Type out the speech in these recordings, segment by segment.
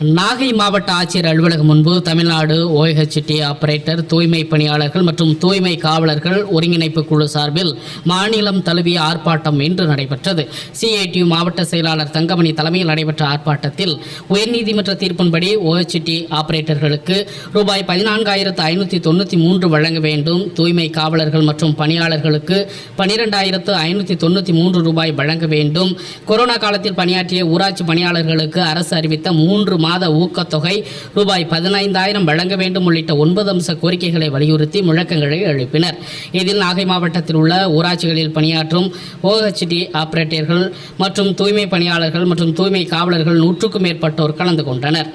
நாகை மாவட்ட ஆட்சியர் அலுவலகம் முன்பு தமிழ்நாடு ஓஎச்டி ஆபரேட்டர் தூய்மை பணியாளர்கள் மற்றும் தூய்மை காவலர்கள் ஒருங்கிணைப்பு குழு சார்பில் மாநிலம் தழுவிய ஆர்ப்பாட்டம் இன்று நடைபெற்றது. சிஐடியு மாவட்ட செயலாளர் தங்கமணி தலைமையில் நடைபெற்ற ஆர்ப்பாட்டத்தில் உயர்நீதிமன்ற தீர்ப்பின்படி ஓஎச்டி ஆபரேட்டர்களுக்கு ரூபாய் பதினான்காயிரத்து ஐநூற்றி தொண்ணூற்றி மூன்று வழங்க வேண்டும். தூய்மை காவலர்கள் மற்றும் பணியாளர்களுக்கு பனிரெண்டாயிரத்து ஐநூற்றி தொண்ணூற்றி மூன்று ரூபாய் வழங்க வேண்டும். கொரோனா காலத்தில் பணியாற்றிய ஊராட்சி பணியாளர்களுக்கு அரசு அறிவித்த மூன்று மாத ஊக்கத்தொகை ரூபாய் பதினைந்தாயிரம் வழங்க வேண்டும் உள்ளிட்ட ஒன்பது அம்ச கோரிக்கைகளை வலியுறுத்தி முழக்கங்களை எழுப்பினர். இதில் நாகை மாவட்டத்தில் உள்ள ஊராட்சிகளில் பணியாற்றும் ஓஹெச்டி ஆபரேட்டர்கள் மற்றும் தூய்மை பணியாளர்கள் மற்றும் தூய்மை காவலர்கள் நூற்றுக்கும் மேற்பட்டோர் கலந்து கொண்டனர்.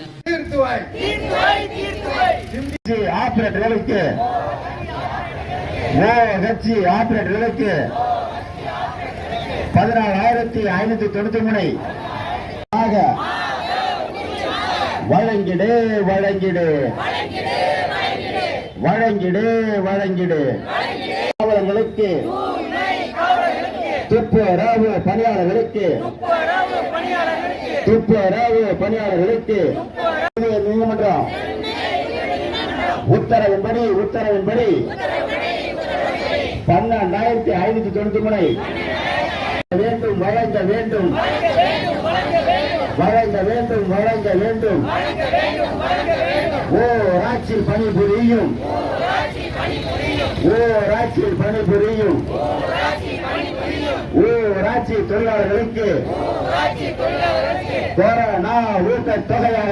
ஆபரேட்டர்களுக்கு ஓஹெச்சி ஆபரேட்டர்களுக்கு பதினாலாயிரத்தி ஐநூத்தி தொண்ணூத்தி மூணு ஆக வழங்கிடு வழங்கிடு. வழங்கிடு வழங்கிடு. காவலர்களுக்கு. துப்புரவு பணியாளர்களுக்கு. துப்புரவு பணியாளர்களுக்கு. நீதிமன்றம். உத்தரவின்படி உத்தரவின்படி. பன்னெண்டாயிரத்தி ஐநூத்தி தொண்ணூத்தி மூணு. வேண்டும் வழங்க வேண்டும். வழங்க வேண்டும் வழங்க வேண்டும். ஓ பணிபுரியும். ஓ பணிபுரியும். ஓ தொழிலாளர்களுக்கு. கொரோனா ஊக்க தொகையாக